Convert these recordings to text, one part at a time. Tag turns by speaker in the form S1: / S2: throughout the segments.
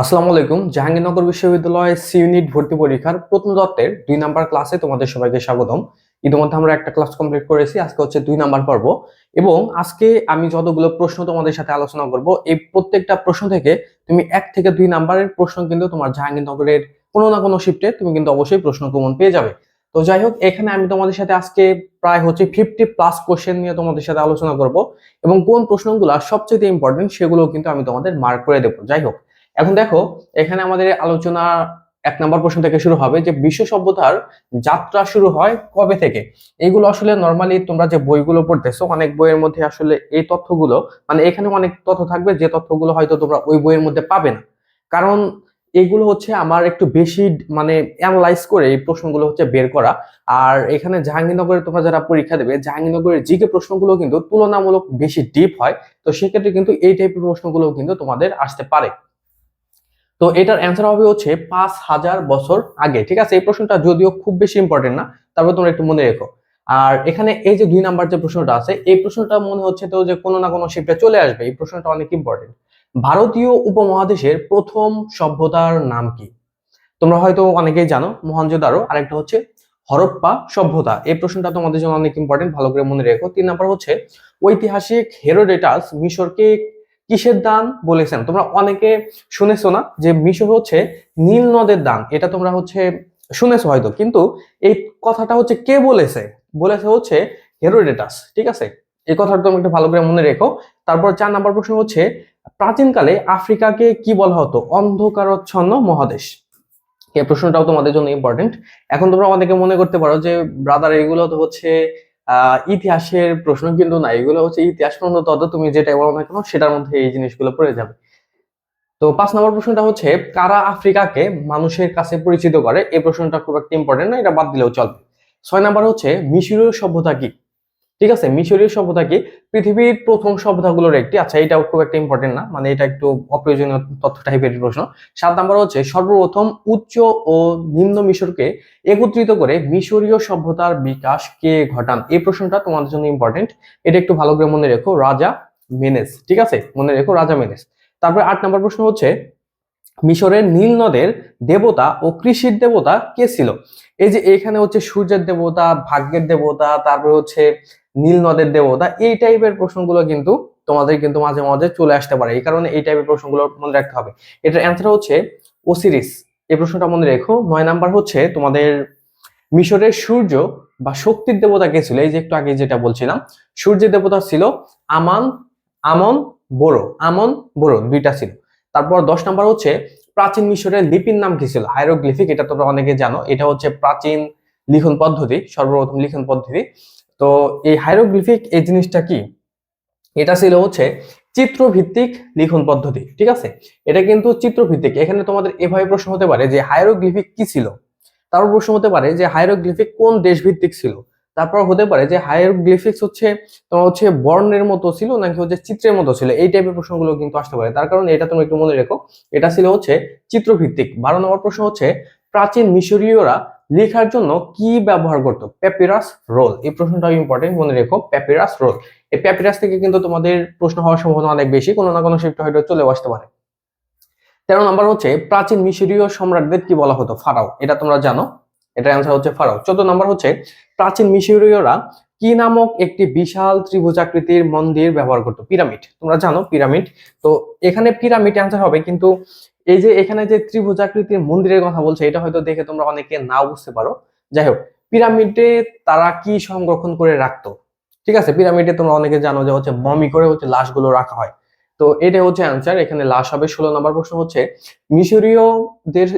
S1: আসসালামু আলাইকুম, জাহাঙ্গীরনগর বিশ্ববিদ্যালয় সি ইউনিট ভর্তি পরীক্ষার প্রথম দত্তের দুই নাম্বার ক্লাসে তোমাদের সবাইকে স্বাগতম। ইতিমধ্যে আমরা একটা ক্লাস কমপ্লিট করেছি, আজকে হচ্ছে দুই নাম্বার পর্ব এবং আজকে আমি যতগুলো প্রশ্ন তোমাদের সাথে আলোচনা করব, এই প্রত্যেকটা প্রশ্ন থেকে তুমি এক থেকে দুই নাম্বারের প্রশ্ন কিন্তু তোমার জাহাঙ্গীরনগরের কোনো না কোনো শিফটে তুমি কিন্তু অবশ্যই প্রশ্ন কমন পেয়ে যাবে। তো যাই হোক, এখানে আমি তোমাদের সাথে আজকে প্রায় হচ্ছে ফিফটি প্লাস কোশ্চেন নিয়ে তোমাদের সাথে আলোচনা করব এবং কোন প্রশ্নগুলো সবচেয়ে ইম্পর্টেন্ট সেগুলো কিন্তু আমি তোমাদের মার্ক করে দেবো। যাই হোক এখন দেখো, এখানে আমাদের আলোচনা এক নম্বর প্রশ্ন থেকে শুরু হবে যে বিশ্ব সভ্যতার যাত্রা শুরু হয় কবে থেকে? এইগুলো আসলে নর্মালি তোমরা যে বইগুলো পড়তেছো, অনেক বইয়ের মধ্যে আসলে এই তথ্যগুলো মানে এখানে অনেক তথ্য থাকবে, যে তথ্যগুলো হয়তো তোমরা ওই বইয়ের মধ্যে পাবে না। কারণ এগুলো হচ্ছে আমার একটু বেশি মানে অ্যানালাইজ করে এই প্রশ্নগুলো হচ্ছে বের করা। আর এখানে জাহাঙ্গীরনগরে তোমরা যারা পরীক্ষা দেবে, জাহাঙ্গীরনগরের জিকে প্রশ্নগুলো কিন্তু তুলনামূলক বেশি ডিপ হয়। তো সেক্ষেত্রে কিন্তু এই টাইপের প্রশ্নগুলো কিন্তু তোমাদের আসতে পারে। তো এটার অ্যান্সার হবে হচ্ছে পাঁচ হাজার বছর আগে, ঠিক আছে? এই প্রশ্নটা যদিও খুব বেশি ইম্পর্টেন্ট না, তারপর তোমরা একটু মনে রেখো। আর এখানে এই যে দুই নাম্বার যে প্রশ্নটা আছে, এই প্রশ্নটা মনে হচ্ছে তো যে কোনো না কোনো শিফটে চলে আসবে, এই প্রশ্নটা অনেক ইম্পর্টেন্ট ভারতীয় উপমহাদেশের প্রথম সভ্যতার নাম কি? তোমরা হয়তো অনেকেই জানো মহেঞ্জোদারো আরেকটা হচ্ছে হরপ্পা সভ্যতা। এই প্রশ্নটা তোমাদের জন্য অনেক ইম্পর্টেন্ট ভালো করে মনে রেখো। তিন নাম্বার হচ্ছে ঐতিহাসিক হেরোডেটাস মিশরকে কিসের দান বলেছেন? তোমরা অনেকে শুনেছো না যে মিশর হচ্ছে নীল নদের দান। এটা তোমরা হচ্ছে শুনেছো হয়তো। কিন্তু এই কথাটা হচ্ছে কে বলেছে? বলেছে হচ্ছে হেরোডেটাস, ঠিক আছে? এই কথাটা তুমি একটু ভালো করে মনে রেখো। তারপর চার নাম্বার প্রশ্ন হচ্ছে, প্রাচীনকালে আফ্রিকাকে কি বলা হতো? অন্ধকারচ্ছন্ন মহাদেশ। এই প্রশ্নটাও তোমাদের জন্য ইম্পর্টেন্ট এখন তোমরা অনেকে মনে করতে পারো যে ব্রাদার এগুলো তো হচ্ছে ইতিহাসের প্রশ্ন কিন্তু না, এগুলো হচ্ছে ইতিহাস প্রশ্ন তুমি যেটা বলো না কেন, সেটার মধ্যে এই জিনিসগুলো পড়ে যাবে। তো পাঁচ নম্বর প্রশ্নটা হচ্ছে, কারা আফ্রিকাকে মানুষের কাছে পরিচিত করে? এই প্রশ্নটা খুব একটা ইম্পর্টেন্ট না, এটা বাদ দিলেও চলবে। ছয় নাম্বার হচ্ছে, মিশরীয় সভ্যতা কি? ঠিক আছে? মিশরীয় সভ্যতা কি? পৃথিবীর প্রথম সভ্যতাগুলোর একটি। আচ্ছা এটাও খুব একটা ইম্পর্টেন্ট না মানে এটা একটু অপ্রয়োজনীয় তথ্য টাইপের প্রশ্ন। সাত নাম্বার হচ্ছে, সর্বপ্রথম উচ্চ ও নিম্ন মিশরকে একত্রিত করে মিশরীয় সভ্যতার বিকাশ কে ঘটান? এই প্রশ্নটা তোমাদের জন্য ইম্পর্টেন্ট এটা একটু ভালো করে মনে রেখো, রাজা মেনেস, ঠিক আছে? মনে রেখো, রাজা মেনেস। তারপরে আট নম্বর প্রশ্ন হচ্ছে মিশরের নীল নদের দেবতা ও কৃষির দেবতা কে ছিল? এই যে এখানে হচ্ছে সূর্যের দেবতা, ভাগ্যের দেবতা, তারপরে হচ্ছে নীল নদের দেবতা, এই টাইপের প্রশ্নগুলো কিন্তু তোমাদের কিন্তু মাঝে মাঝে চলে আসতে পারে। এই কারণে এই টাইপের প্রশ্নগুলো মনে রাখতে হবে। এটার অ্যান্সার হচ্ছে ওসিরিস এই প্রশ্নটা মনে রেখো। নয় নাম্বার হচ্ছে তোমাদের মিশরের সূর্য বা শক্তির দেবতা কে ছিল? এই যে একটু আগে যেটা বলছিলাম, সূর্যের দেবতা ছিল আমান, আমন বড়ো আমন বড়ো দুইটা ছিল। তারপর দশ নাম্বার হচ্ছে প্রাচীন মিশরের লিপির নাম কি ছিল? হাইরোগ্লিফিক, এটা তোমরা অনেকে জানো। এটা হচ্ছে প্রাচীন লিখন পদ্ধতি, সর্বপ্রথম লিখন পদ্ধতি। তো এই হাইরোগ্লিফিক, এই জিনিসটা কি? এটা ছিল হচ্ছে চিত্রভিত্তিক লিখন পদ্ধতি, ঠিক আছে? এটা কিন্তু চিত্রভিত্তিক। এখানে তোমাদের এভাবে প্রশ্ন হতে পারে যে হাইরোগ্লিফিক কি ছিল? তারপর প্রশ্ন হতে পারে যে হাইরোগ্লিফিক কোন দেশ ভিত্তিক ছিল? তারপর হতে পারে যে হাইরোগ্লিফিক্স হচ্ছে তোমার হচ্ছে বর্ণের মতো ছিল নাকি হচ্ছে চিত্রের মতো ছিল, এই টাইপের প্রশ্নগুলো কিন্তু আসতে পারে। তার কারণে এটা তুমি একটু মনে রেখো, এটা ছিল হচ্ছে চিত্রভিত্তিক। বারো নম্বর প্রশ্ন হচ্ছে, প্রাচীন মিশরীয়রা লেখার জন্য কি ব্যবহার করতো? প্যাপিরাস রোল এই প্রশ্নটাও ইম্পর্টেন্ট মনে রেখো প্যাপিরাস রোল এই প্যাপিরাস থেকে কিন্তু তোমাদের প্রশ্ন হওয়ার সম্ভাবনা অনেক বেশি, কোনো না কোনো শিফট হয়তো চলে আসতে পারে। তেরো নম্বর হচ্ছে, প্রাচীন মিশরীয় সম্রাটদের কি বলা হতো? ফারাও। এটা তোমরা জানো। এটা অ্যান্সার হচ্ছে ফারাও চোদ্দ নম্বর হচ্ছে, প্রাচীন মিশরীয়রা কি নামক একটি বিশাল ত্রিভুজাকৃতির মন্দির ব্যবহার করতো? পিরামিড। তোমরা জানো পিরামিড। তো এখানে পিরামিড অ্যান্সার হবে, কিন্তু এই যে এখানে যে ত্রিভুজাকৃতির মন্দিরের কথা বলছে, এটা হয়তো দেখে তোমরা অনেকে নাও বুঝতে পারো। যাই হোক, পিরামিডে তারা কি সংরক্ষণ করে রাখতো? ঠিক আছে, পিরামিডে তোমরা অনেকে জানো যে হচ্ছে মমি করে হচ্ছে লাশগুলো রাখা হয়। তো এটা হচ্ছে অ্যান্সার এখানে লাশ হবে, ষোলো নম্বর প্রশ্ন হচ্ছে, মিশরীয়দের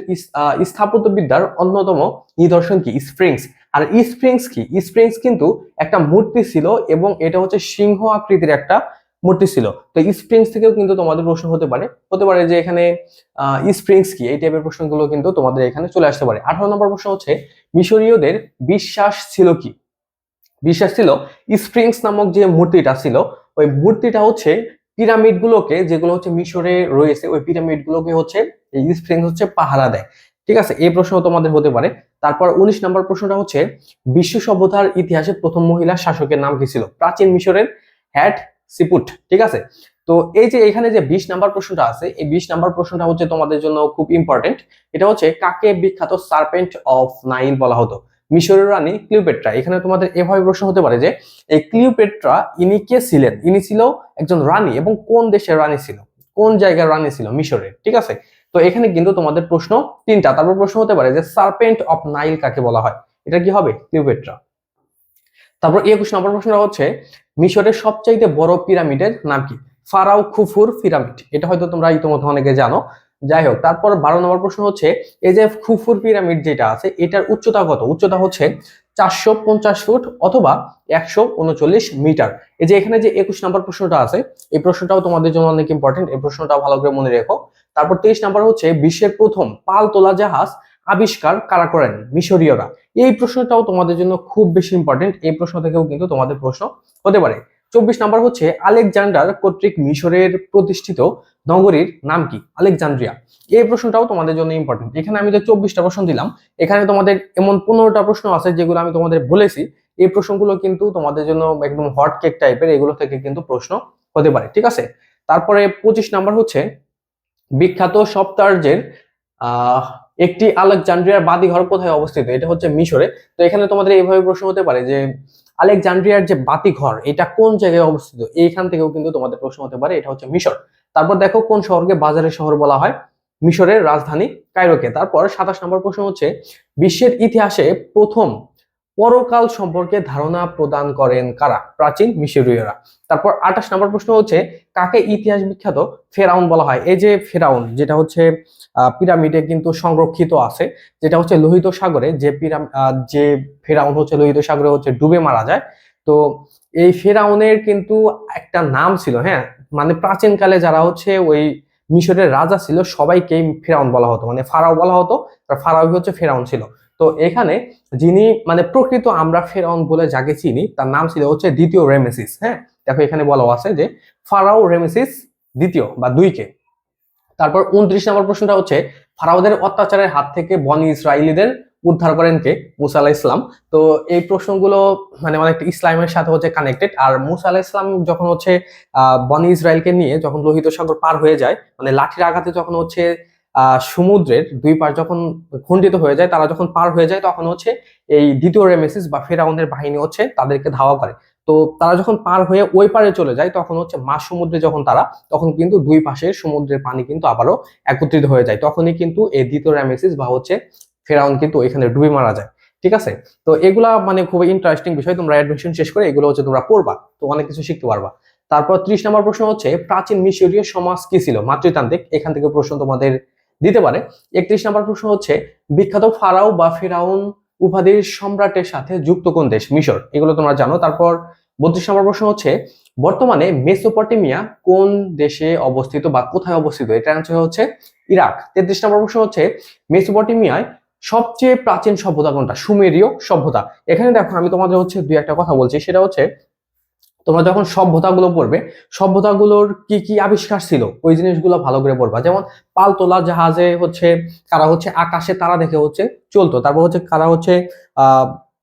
S1: স্থাপত্য বিদ্যার অন্যতম নিদর্শন কি? স্প্রিংস। আর স্প্রিংস কি? স্প্রিংস কিন্তু একটা মূর্তি ছিল এবং এটা হচ্ছে সিংহ আকৃতির একটা মূর্তি ছিল। তো স্প্রিংস থেকেও কিন্তু তোমাদের প্রশ্ন হতে পারে। হতে পারে যে এখানে স্প্রিংস কি? এই টাইপের প্রশ্নগুলো কিন্তু তোমাদের এখানে চলে আসতে পারে। আঠারো নম্বর প্রশ্ন হচ্ছে, মিশরীয়দের বিশ্বাস ছিল কি? বিশ্বাস ছিল স্প্রিংস নামক যে মূর্তিটা ছিল, ওই মূর্তিটা হচ্ছে পিরামিড গুলোকে যেগুলো হচ্ছে মিশরে রয়েছে, ওই পিরামিড গুলোকে হচ্ছে স্প্রিং হচ্ছে পাহারা দেয়। ঠিক আছে? এই প্রশ্ন তোমাদের হতে পারে। তারপর উনিশ নম্বর প্রশ্নটা হচ্ছে, বিশ্ব সভ্যতার ইতিহাসে প্রথম মহিলা শাসকের নাম কি ছিল? প্রাচীন মিশরের হ্যাট সিপুট। ঠিক আছে? তো এই যে এখানে যে বিশ নাম্বার প্রশ্নটা আছে, এই বিশ নাম্বার প্রশ্নটা হচ্ছে তোমাদের জন্য খুব ইম্পর্টেন্ট এটা হচ্ছে, কাকে বিখ্যাত সার্পেন্ট অফ নাইল বলা হতো? মিশরের রানী ক্লিওপেট্রা। এখানে তোমাদের এভাবে প্রশ্ন হতে পারে যে, এই ক্লিওপেট্রা ইনি কে ছিলেন? ইনি ছিল একজন রানী এবং কোন দেশের রানী ছিল? কোন জায়গার রানী ছিল? মিশরের, ঠিক আছে? তো এখানে কিন্তু তোমাদের প্রশ্ন তিনটা। তারপর প্রশ্ন হতে পারে যে, সার্পেন্ট অফ নাইল কাকে বলা হয়? এটা কি হবে? ক্লিওপেট্রা। তারপর এই একুশ নম্বর প্রশ্নটা হচ্ছে, মিশরের সবচাইতে বড় পিরামিডের নাম কি? ফারাও খুফুর পিরামিড। এটা হয়তো তোমরা ইতিমধ্যে অনেকে জানো। যাই হোক তারপর বারো নম্বর প্রশ্ন হচ্ছে, এই যে খুফুর পিরামিড যেটা আছে, এটার উচ্চতা কত? উচ্চতা হচ্ছে চারশো পঞ্চাশ ফুট অথবা একশো উনচল্লিশ মিটার। এই যে এখানে যে একুশ নম্বর প্রশ্নটা আছে, এই প্রশ্নটাও তোমাদের জন্য অনেক ইম্পর্টেন্ট এই প্রশ্নটা ভালো করে মনে রেখো। তারপর তেইশ নম্বর হচ্ছে, বিশ্বের প্রথম পাল তোলা জাহাজ আবিষ্কার কারা করেন? মিশরীয়রা। এই প্রশ্নটাও তোমাদের জন্য খুব বেশি ইম্পর্টেন্ট এই প্রশ্ন থেকেও কিন্তু তোমাদের প্রশ্ন হতে পারে। চব্বিশ নাম্বার হচ্ছে আলেকজান্ডার কর্তৃক মিশরের প্রতিষ্ঠিত নগরীর নাম কি? আলেকজান্দ্রিয়া। এই প্রশ্নটাও তোমাদের জন্য ইম্পর্টেন্ট এখানে আমি যে চব্বিশটা প্রশ্ন দিলাম, এখানে তোমাদের এমন পনেরোটা প্রশ্ন আছে যেগুলো আমি তোমাদের বলেছি। এই প্রশ্নগুলো কিন্তু তোমাদের জন্য একদম হট কেক টাইপের এগুলো থেকে কিন্তু প্রশ্ন হতে পারে, ঠিক আছে? তারপরে পঁচিশ নাম্বার হচ্ছে, বিখ্যাত সপ্তার্জের আহ একটি আলেকজান্ড্রিয়ার বাদিঘর কোথায় অবস্থিত? এটা হচ্ছে মিশরে। তো এখানে তোমাদের এইভাবে প্রশ্ন হতে পারে যে আলেকজান্ড্রিয়ার যে বাতিঘর, এটা কোন জায়গায় অবস্থিত? এইখান থেকেও কিন্তু তোমাদের প্রশ্ন হতে পারে, এটা হচ্ছে মিশর। তারপর দেখো কোন শহরকে বাজারের শহর বলা হয়? মিশরের রাজধানী কায়রোকে। তারপর সাতাশ নম্বর প্রশ্ন হচ্ছে, বিশ্বের ইতিহাসে প্রথম পরকাল সম্পর্কে ধারণা প্রদান করেন কারা? প্রাচীন মিশরীয়রা। তারপর আঠাশ নম্বর প্রশ্ন হচ্ছে, কাকে ইতিহাস বিখ্যাত? ফেরাউন বলা হয়। এই যে ফেরাউন, যেটা হচ্ছে পিরামিডে কিন্তু সংরক্ষিত আছে, যেটা হচ্ছে লোহিত সাগরে, যে পিরাম যে ফেরাউন হচ্ছে লোহিত সাগরে হচ্ছে ডুবে মারা যায়। তো এই ফেরাউনের কিন্তু একটা নাম ছিল হ্যাঁ? মানে প্রাচীনকালে যারা হচ্ছে ওই মিশরের রাজা ছিল, সবাইকেই ফেরাউন বলা হতো। মানে ফারাও বলা হতো ফারাও হচ্ছে ফেরাউন ছিল। তো এখানে যিনি মানে প্রকৃত আমরা ফেরাউন বলে যাকে চিনি, তার নাম ছিল হচ্ছে দ্বিতীয় রেমেসিস হ্যাঁ? দেখো এখানে বলা আছে যে ফারাও রেমেসিস দ্বিতীয় বা দুইকে। তারপর উনত্রিশ নম্বর প্রশ্নটা হচ্ছে, ফারাওদের অত্যাচারের হাত থেকে বন ইসরায়েলিদের উদ্ধার করেন কে? মুসা আলাহ ইসলাম তো এই প্রশ্নগুলো মানে অনেকটা ইসলামের সাথে হচ্ছে কানেক্টেড আর মুসা আলাহ ইসলাম যখন হচ্ছে, আহ, বনি ইসরায়েলকে নিয়ে যখন লোহিত সাগর পার হয়ে যায় মানে লাঠির আঘাতে যখন হচ্ছে সমুদ্রের দুই পার যখন খণ্ডিত হয়ে যায়, তারা যখন পার হয়ে যায়, তখন হচ্ছে এই দ্বিতীয় রেমেসিস বা ফেরাউনের বাহিনী হচ্ছে তাদেরকে ধাওয়া করে। তো তারা যখন পার হয়ে ওই পারে চলে যায়, তখন হচ্ছে মা সমুদ্রে যখন তারা, তখন কিন্তু দুই পাশের সমুদ্রের পানি কিন্তু আবারও একত্রিত হয়ে যায়। তখনই কিন্তু এই দ্বিতীয় র্যামেসিস বা হচ্ছে ফেরাউন কিন্তু এখানে ডুবে মারা যায়। ঠিক আছে? তো এগুলা মানে খুব ইন্টারেস্টিং বিষয়। তোমরা অ্যাডমিশন শেষ করে এগুলো হচ্ছে তোমরা পড়বা, তো অনেক কিছু শিখতে পারবা। তারপর ত্রিশ নম্বর প্রশ্ন হচ্ছে, প্রাচীন মিশরীয় সমাজ কি ছিল? মাতৃতান্ত্রিক, এখান থেকে প্রশ্ন তোমাদের দিতে পারে। একত্রিশ নম্বর প্রশ্ন হচ্ছে, বিখ্যাত ফারাও বা ফেরাউন উপাধির সম্রাটের সাথে যুক্ত কোন দেশ? মিশর। এগুলো তোমরা জানো। তারপর বত্রিশ নম্বর প্রশ্ন হচ্ছে, বর্তমানে মেসোপটেমিয়া কোন দেশে অবস্থিত বা কোথায় অবস্থিত? এটা অ্যান্সার হচ্ছে ইরাক। তেত্রিশ নম্বর প্রশ্ন হচ্ছে, মেসোপটেমিয়ায় সবচেয়ে প্রাচীন সভ্যতা কোনটা? সুমেরীয় সভ্যতা। এখানে দেখো, আমি তোমাদের হচ্ছে দুই একটা কথা বলছি। সেটা হচ্ছে তোমরা যখন সভ্যতাগুলো পড়বে, সভ্যতাগুলোর কি কি আবিষ্কার ছিল? ওই জিনিসগুলো ভালো করে পড়বা। যেমন পালতোলা জাহাজে হচ্ছে কারা হচ্ছে আকাশে তারা দেখে হচ্ছে চলতো। তারপর হচ্ছে কারা হচ্ছে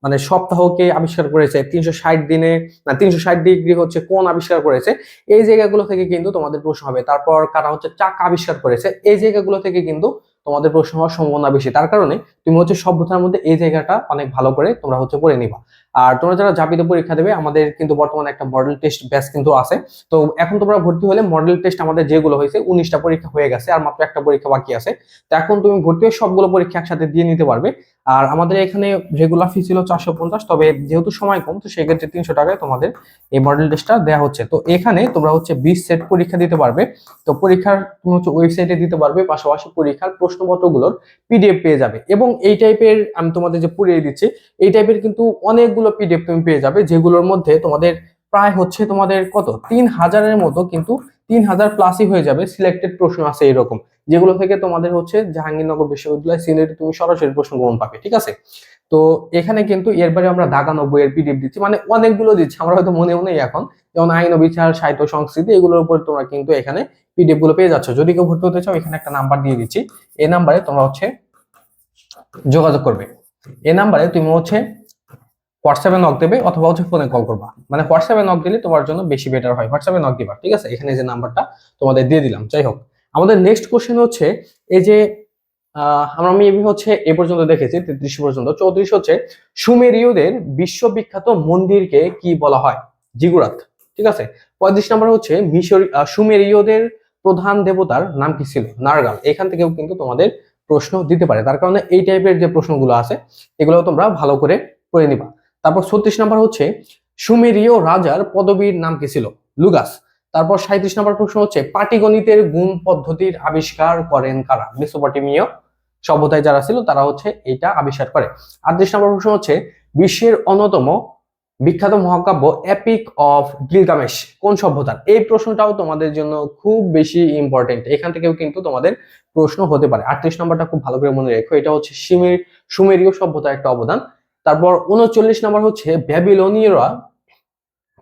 S1: মানে সপ্তাহকে আবিষ্কার করেছে, তিনশো ষাট দিনে, না, তিনশো ষাট ডিগ্রি হচ্ছে কোন আবিষ্কার করেছে। এই জায়গাগুলো থেকে কিন্তু তোমাদের প্রশ্ন হবে। তারপর কারা হচ্ছে চাকা আবিষ্কার করেছে, এই জায়গাগুলো থেকে কিন্তু তোমাদের প্রশ্ন হওয়ার সম্ভাবনা বেশি। তার কারণে তুমি হচ্ছে সভ্যতার মধ্যে এই জায়গাটা অনেক ভালো করে তোমরা হচ্ছে পড়ে নিবা। আর তোমরা যারা জাপিত পরীক্ষা দেবে, আমাদের কিন্তু বর্তমানে একটা মডেল টেস্ট ব্যাস কিন্তু আছে। তো এখন তোমরা ভর্তি হলে মডেল টেস্ট আমাদের যেগুলো হয়েছে, উনিশটা পরীক্ষা হয়ে গেছে আর মাত্র একটা পরীক্ষা বাকি আছে। তো এখন তুমি ভর্তি হয়ে সবগুলো পরীক্ষা একসাথে দিয়ে নিতে পারবে। আর আমাদের এখানে রেগুলার ফি ছিল চারশো পঞ্চাশ, তবে যেহেতু সময় কম, তো সেক্ষেত্রে তিনশো টাকায় তোমাদের এই মডেল টেস্টটা দেওয়া হচ্ছে। তো এখানে তোমরা হচ্ছে বিশ সেট পরীক্ষা দিতে পারবে। তো পরীক্ষার তুমি হচ্ছে ওয়েবসাইটে দিতে পারবে, পাশাপাশি পরীক্ষার প্রশ্নপত্রগুলোর পিডিএফ পেয়ে যাবে। এবং এই টাইপের আমি তোমাদের যে পড়িয়ে দিচ্ছি, এই টাইপের কিন্তু অনেকগুলো পিডিএফ তুমি পেয়ে যাবে, যেগুলোর মধ্যে তোমাদের প্রায় হচ্ছে তোমাদের কত? তিন হাজারের মতো কিন্তু তিন হাজার প্লাসই হয়ে যাবে সিলেক্টেড প্রশ্ন আছে এরকম, যেগুলো থেকে তোমাদের হচ্ছে জাহাঙ্গীরনগর বিশ্ববিদ্যালয় সিলেটে তুমি সরাসরি প্রশ্ন গ্রহণ পাবে, ঠিক আছে? তো এখানে কিন্তু এরবারে আমরা দাগানো এর পিডিএফ দিচ্ছি মানে অনেকগুলো দিচ্ছি, আমরা হয়তো মনেও নেই এখন, যেমন আইন বিচার, সাহিত্য সংস্কৃতি, এগুলোর উপর তোমরা কিন্তু এখানে পিডিএফগুলো পেয়ে যাচ্ছ। যদি কেউ ভর্তি হতে চাও, এখানে একটা নাম্বার দিয়ে দিচ্ছি এই নাম্বারে তোমরা হচ্ছে যোগাযোগ করবে এই নাম্বারে তুমি হচ্ছে হোয়াটসঅ্যাপে নক দেবে অথবা হচ্ছে ফোনে কল করবা। মানে হোয়াটসঅ্যাপে নক দিলে তোমার জন্য বেশি বেটার হয়। হোয়াটসঅ্যাপে নক দিবা, ঠিক আছে? এখানে যে নাম্বারটা তোমাদের দিয়ে দিলাম। যাই হোক, আমাদের নেক্সট কোশ্চেন হচ্ছে এই যে আমরা মেবি হচ্ছে এ পর্যন্ত দেখেছি, তেত্রিশ পর্যন্ত। চৌত্রিশ হচ্ছে সুমেরীয়দের বিশ্ববিখ্যাত মন্দিরকে কি বলা হয়? জিগুরাত, ঠিক আছে? পঁয়ত্রিশ নম্বর হচ্ছে সুমেরীয়দের প্রধান দেবতার নাম কি ছিল? নারগাল এখান থেকেও কিন্তু তোমাদের প্রশ্ন দিতে পারে। তার কারণে এই টাইপের যে প্রশ্নগুলো আছে এগুলো তোমরা ভালো করে করে নিবা। তারপর ছত্রিশ নম্বর হচ্ছে, সুমেরীয় রাজার পদবীর নাম কি ছিল? লুগাস। তারপর সাঁত্রিশ নম্বর প্রশ্ন হচ্ছে, পাটিগণিতের গুণ পদ্ধতির আবিষ্কার করেন কারা? মেসোপটেমীয় সভ্যতায় যারা ছিল, তারা হচ্ছে এটা আবিষ্কার করে। আটত্রিশ নম্বর প্রশ্ন হচ্ছে, বিশ্বের অন্যতম বিখ্যাত মহাকাব্য এপিক অফ গিলগামেশ কোন সভ্যতার? এই প্রশ্নটাও তোমাদের জন্য খুব বেশি ইম্পর্টেন্ট এখান থেকেও কিন্তু তোমাদের প্রশ্ন হতে পারে। আটত্রিশ নম্বরটা খুব ভালো করে মনে রেখো। এটা হচ্ছে সিমের সুমেরীয় সভ্যতার একটা অবদান। তারপর উনচল্লিশ নম্বর হচ্ছে ব্যাবিলনীয়রা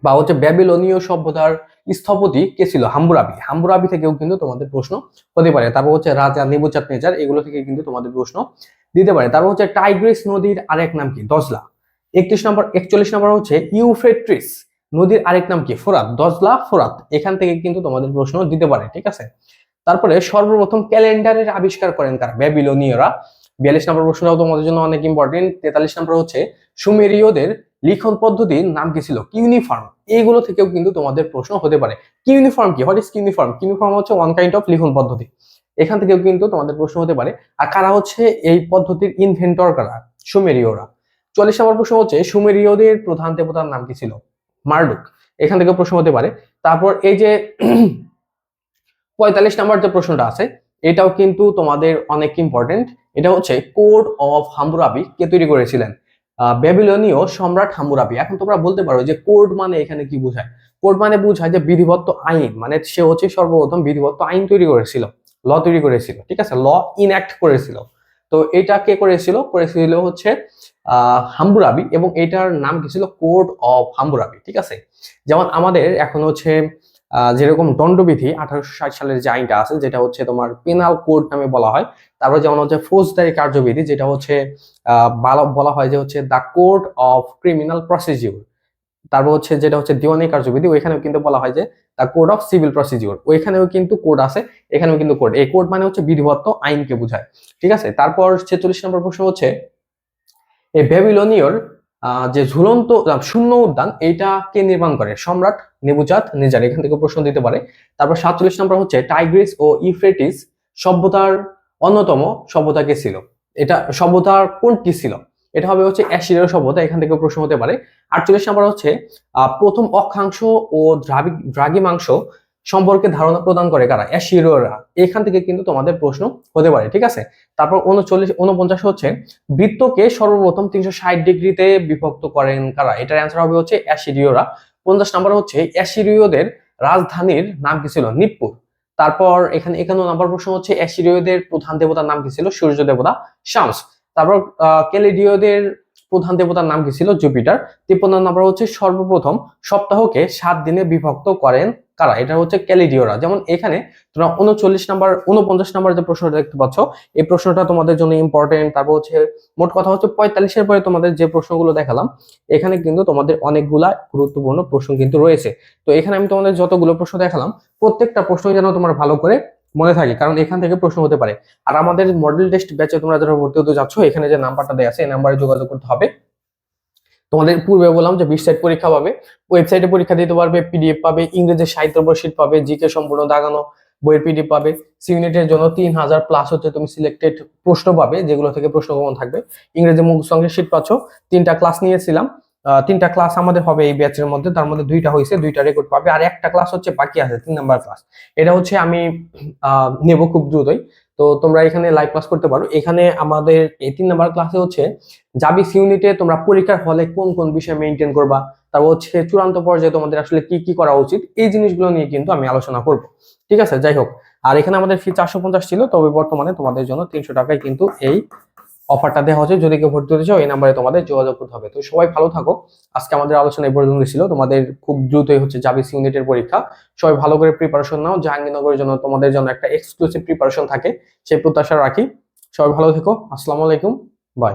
S1: বা হচ্ছে ব্যাবিলনীয় সভ্যতার স্থপতি কে ছিল? হাম্বুরাবি। হাম্বুরাবি থেকেও কিন্তু তোমাদের প্রশ্ন হতে পারে। তারপর হচ্ছে রাজা নেবুচাঁদ নেজার এগুলো থেকে কিন্তু তোমাদের প্রশ্ন দিতে পারে। তারপর হচ্ছে টাইগ্রিস নদীর আরেক নাম কি? দজলা। একত্রিশ নম্বর, একচল্লিশ নম্বর হচ্ছে ইউফ্রেট্রিস নদীর আরেক নাম কি? ফোরাত। দজলা, ফোরাত। এখান থেকে কিন্তু তোমাদের প্রশ্ন দিতে পারে, ঠিক আছে? তারপরে সর্বপ্রথম ক্যালেন্ডারের আবিষ্কার করেন কারা? ব্যাবিলনীয়রা। বিয়াল্লিশ নম্বর প্রশ্নটাও তোমাদের জন্য অনেক ইম্পর্টেন্ট তেতাল্লিশ নম্বর হচ্ছে, সুমেরীয়দের লিখন পদ্ধতির নাম কি ছিল? কিউনিফর্ম। এইগুলো থেকেও কিন্তু তোমাদের প্রশ্ন হতে পারে। কিউনিফর্ম কি? What is cuneiform? কিউনিফর্ম হচ্ছে ওয়ান কাইন্ড অফ লিখন পদ্ধতি। এখান থেকেও কিন্তু তোমাদের প্রশ্ন হতে পারে, আর কারা হচ্ছে এই পদ্ধতির ইনভেন্টর কারা? সুমেরীয়রা। চল্লিশ নম্বর প্রশ্ন হচ্ছে, সুমেরীয়দের প্রধান দেবতার নাম কি ছিল? মার্ডুক এখান থেকে প্রশ্ন হতে পারে। তারপর এই যে পঁয়তাল্লিশ নম্বর যে প্রশ্নটা আছে এটাও কিন্তু তোমাদের অনেক ইম্পর্টেন্ট এটা হচ্ছে কোড অফ হাম্বুরাবি কে তৈরি করেছিলেন। ব্যাবিলনীয় সম্রাট হাম্বুরাবি এখন তোমরা বলতে পারো যে কোড মানে এখানে কি বোঝায়? কোড মানে বোঝায় যে বিধিবদ্ধ আইন মানে সে হচ্ছে সর্বপ্রথম বিধিবদ্ধ আইন তৈরি করেছিল ল তৈরি করেছিল, ঠিক আছে? ল ইনঅ্যাক্ট করেছিল। তো এটা কে করেছিল? করেছিল হচ্ছে হাম্বুরাবি এবং এটার নাম কি ছিল? কোড অফ হাম্বুরাবি ঠিক আছে? যেমন আমাদের এখন হচ্ছে যেরকম দণ্ডবিধি আঠারোশো ষাট সালের যে আইনটা আছে, যেটা হচ্ছে তোমার পেনাল কোড নামে বলা হয়। তারপর যেমন হচ্ছে ফৌজদারি কার্যবিধি, যেটা হচ্ছে বলা হয় যে হচ্ছে the code of criminal procedure তারপর হচ্ছে যেটা হচ্ছে দিওয়ানি কার্যবিধি, ওইখানেও কিন্তু বলা হয় যে the code of civil procedure ওইখানেও কিন্তু কোড আছে, এখানেও কিন্তু কোড এই কোড মানে হচ্ছে বিধিবদ্ধ আইনকে বোঝায়। ঠিক আছে? তারপর ছেচল্লিশ নম্বর প্রশ্ন হচ্ছে এই ব্যাবিলনীয়র যে ঝুলন্ত শূন্য উদ্যান এইটা কে নির্মাণ করে। সম্রাট নেবুচাঁদ নেজার, এখান থেকে প্রশ্ন দিতে পারে। তারপর সাতচল্লিশ নম্বর হচ্ছে, টাইগ্রিস ও ইফ্রেটিস সভ্যতার অন্যতম সভ্যতা কে ছিল? এটা সভ্যতার কোনটি ছিল? এটা হবে হচ্ছে অ্যাসিরীয় সভ্যতা, এখান থেকে প্রশ্ন হতে পারে। আটচল্লিশ নম্বর হচ্ছে প্রথম অক্ষাংশ ও দ্রাবি, দ্রাঘিমাংশ সম্পর্কে ধারণা প্রদান করে কারা? অ্যাসিরীয়রা এখান থেকে কিন্তু তোমাদের প্রশ্ন হতে পারে ঠিক আছে? তারপর উনচল্লিশ উনপঞ্চাশ হচ্ছে বৃত্তকে সর্বপ্রথম তিনশো ষাট ডিগ্রিতে বিভক্ত করেন কারা? এটার অ্যান্সার হবে হচ্ছে অ্যাসিরীয়রা পঞ্চাশ নম্বর হচ্ছে অ্যাসিরীয়দের রাজধানীর নাম কি ছিল? নিপ্পুর। তারপর এখানে একান্ন নাম্বার প্রশ্ন হচ্ছে অ্যাসিরীয়দের প্রধান দেবতার নাম কি ছিল? সূর্য দেবতা শামস। তারপর আহ, কেলেডীয়দের প্রধান দেবতার নাম কি ছিল? জুপিটার। তিপ্পান্ন নম্বর হচ্ছে সর্বপ্রথম সপ্তাহকে সাত দিনে বিভক্ত করেন কারা? এটা হচ্ছে ক্যালিডিওরা। যেমন এখানে তোমরা উনচল্লিশ নাম্বার, উনপঞ্চাশ নাম্বার যে প্রশ্নটা দেখতে পাচ্ছ, এই প্রশ্নটা তোমাদের জন্য ইম্পর্টেন্ট তারপর হচ্ছে মোট কথা হচ্ছে পঁয়তাল্লিশের পরে তোমাদের যে প্রশ্নগুলো দেখালাম, এখানে কিন্তু তোমাদের অনেকগুলা গুরুত্বপূর্ণ প্রশ্ন কিন্তু রয়েছে। তো এখানে আমি তোমাদের যতগুলো প্রশ্ন দেখালাম, প্রত্যেকটা প্রশ্ন যেন তোমার ভালো করে মনে থাকে, কারণ এখান থেকে প্রশ্ন হতে পারে। আর আমাদের মডেল টেস্ট ব্যাচে তোমরা যারা ভর্তি হতে যাচ্ছ, এখানে যে নাম্বারটা দেওয়া আছে, এই নাম্বারে যোগাযোগ করতে হবে। তোমাদের পূর্বে বললাম যে বিশ সাইট পরীক্ষা পাবে। ওয়েবসাইটে পরীক্ষা দিতে পারবে পিডিএফ পাবে, ইংরেজি সাহিত্য বর্ষিট পাবে জিকে সম্পূর্ণ দাগানো বইয়ের পিডিএফ পাবে। সি ইউনিটের জন্য তিন হাজার প্লাস হচ্ছে তুমি সিলেক্টেড প্রশ্ন পাবে, যেগুলো থেকে প্রশ্ন কমন থাকবে। ইংরেজি মুখ সঙ্গে শিট পাচ্ছ। তিনটা ক্লাস নিয়েছিলাম। তিনটা ক্লাস আমাদের হবে এই ব্যাচের মধ্যে। তার মধ্যে দুইটা হয়েছে, দুইটা রেকর্ড পাবে। আর একটা ক্লাস হচ্ছে বাকি আছে, তিন নাম্বার ক্লাস এটা হচ্ছে আমি নেব খুব দ্রুতই। তো তোমরা এখানে লাইভ ক্লাস করতে পারো। এখানে আমাদের এই তিন নাম্বার ক্লাসে হচ্ছে জাবিস ইউনিটে তোমরা পরীক্ষার হলে কোন কোন বিষয় মেনটেন করবা? তারপর হচ্ছে চূড়ান্ত পর্যায়ে তোমাদের আসলে কি কি করা উচিত? এই জিনিসগুলো নিয়ে কিন্তু আমি আলোচনা করব। ঠিক আছে? যাই হোক। আর এখানে আমাদের ফি চারশো পঞ্চাশ ছিল, তবে বর্তমানে তোমাদের জন্য তিনশো টাকায় কিন্তু এই অফারটা দেওয়া হচ্ছে যদি কেউ ভর্তি হতে চাও, এই নাম্বারে তোমাদের যোগাযোগ করতে হবে। তো সবাই ভালো থাকো। আজকে আমাদের আলোচনা এই পর্যন্ত ছিল। তোমাদের খুব দ্রুতই হচ্ছে জাবিস ইউনিটের পরীক্ষা। সবাই ভালো করে প্রিপারেশন নাও। জাহাঙ্গীরনগরের জন্য তোমাদের জন্য একটা এক্সক্লুসিভ প্রিপারেশন থাকে। সেই প্রত্যাশা রাখি। সবাই ভালো থেকো। আসসালামু আলাইকুম। বাই